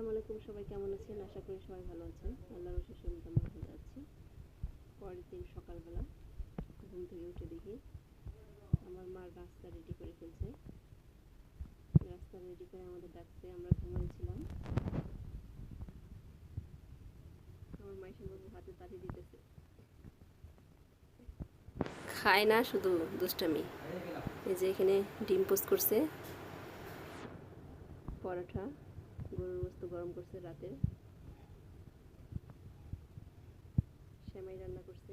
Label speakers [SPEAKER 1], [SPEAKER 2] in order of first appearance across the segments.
[SPEAKER 1] আসসালামু আলাইকুম, সবাই কেমন আছেন? আশা করি সবাই ভালো আছেন। আল্লাহর রসের সমিত আমরা ভালো আছি। পরের দিন সকালবেলা ঘুম থেকে উঠে দেখি আমার মা রাস্তা রেডি করে ফেলছে। রাস্তা রেডি করে আমাদের ডাকছে আমরা ঘুমাইছিলাম আমার মাইশান বাবু হাতে তালি দিতেছে। খায় না, শুধু দুষ্টামি। এই যে এখানে ডিম পোস্ট করছে। পরোটা। গরুর বস্তু গরম করছে রাতে। সেমাই রান্না করছে।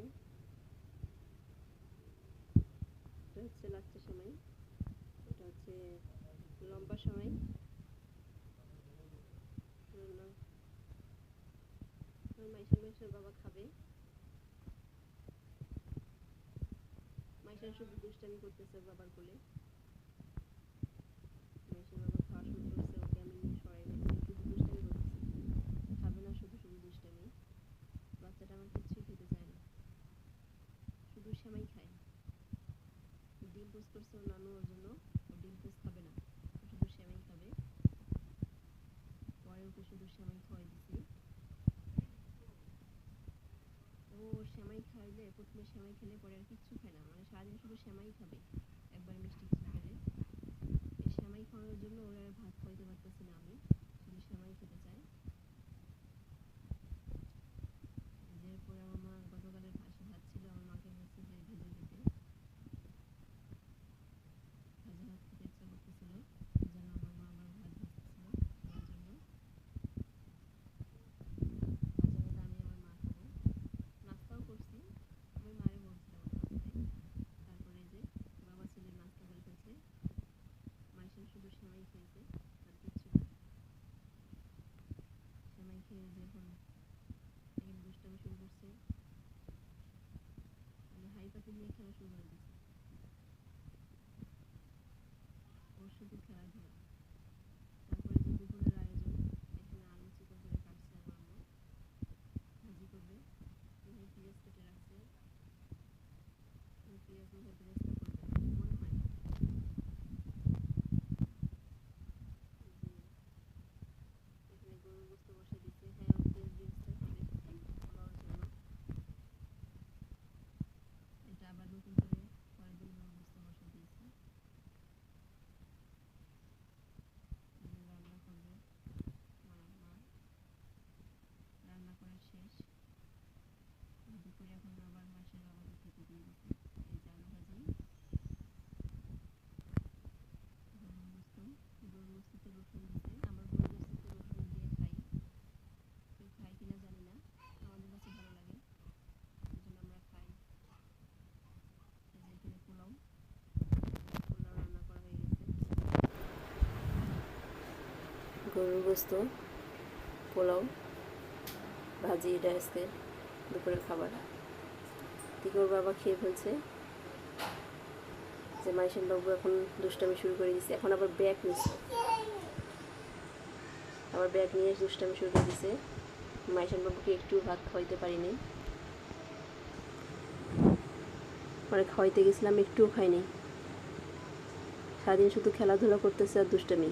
[SPEAKER 1] এটা হচ্ছে লাচ্চা সেমাই। এটা হচ্ছে লম্বা সেমাই। রান্না আমার বাবা খাবে। মাইশান শুধু দুষ্টামি করতেছে বাবার কোলে মাইশান বাবা খাওয়া শুরু করছে ওকে আমি নিয়ে সরাই রাখছি শুধু দুষ্টামি করতেছে খাবে না শুধু শুধু দুষ্টামি বাচ্চাটা আমার কিচ্ছুই খেতে চায় না শুধু সেমাই খায়। ডিম পোস্ট করছে নানু ওর জন্য ডিম পোস্ট খাবে না। শুধু সেমাই খাবে। পরে ওকে শুধু সেমাই খাওয়াই দিছি। ও সেমাই খাইলে, প্রথমে সেমাই খেলে পরে আর কিচ্ছু খায় না। মানে সারাদিন শুধু সেমাই খাবে। একবার মিষ্টি কিছু খেলে এই সেমাই খাওয়ানোর জন্য ওরা আর ভাত খাওয়াইতে পারতেছি না আমি শুধু সেমাই খেতে চায় এই যে এরপরে আমার মা গতকালের পাশে ভাত ছিল আমার মাকে বলছে যে ভেজে দিতে ভাজা ভাত খেতে ইচ্ছা করতেছিল এই জন্য আমার মা আমার ভাত ভাজতেছিল খাওয়ার জন্য ভাজা ভাত আমি আমার মা খাব নাস্তাও করছি আমি মারে বলছিলাম আমার নাস্তায় তারপরে এই যে বাবা ছেলে নাস্তা করে ফেলছে মাইশান শুধু সেমাই খেয়েছে আর কিচ্ছু না যে এখন ভাজি করবে এখানে পেঁয়াজ কেটে রাখছে পেঁয়াজ মনে হয় এখানে গরুর গোস্ত বসে দিচ্ছে হ্যাঁ ও পেঁয়াজ বেরেস্তা খাবে পোলাওর জন্য এটা আবার নতুন করে পরের দিন গরুর গোস্ত বসে দিয়েছে এই যে রান্না করবে আমার মা রান্না করা শেষ দুপুরে এখন আবার মাসের অবস্থা খেতে দিয়ে দিচ্ছে এই যে আলু ভাজি গরুর গোস্ত গরুর গোস্ততে রসুন দিতে আমরা গরুর গোস্ততে রসুন দিয়ে খাই কেউ খায় কিনা জানি না আমাদের কাছে ভালো লাগে এই জন্য আমরা খাই এই যে এখানে পোলাও পোলাও রান্না করা হয়ে গেছে গরুর গোস্ত, পোলাও, ভাজি এটা আজকে দুপুরের খাবার। তিকোর বাবা খেয়ে ফেলছে যে মাইশান বাবু এখন দুষ্টামি শুরু করে দিচ্ছে এখন আবার ব্যাগ নিচ্ছে আবার ব্যাগ নিয়ে দুষ্টামি শুরু করে দিছে। মাইশান বাবুকে একটু ভাত খাওয়াইতে পারিনি। পরে খাওয়াইতে গেছিলাম, একটুও খাইনি। সারাদিন শুধু খেলাধুলা করতেছে আর দুষ্টামি।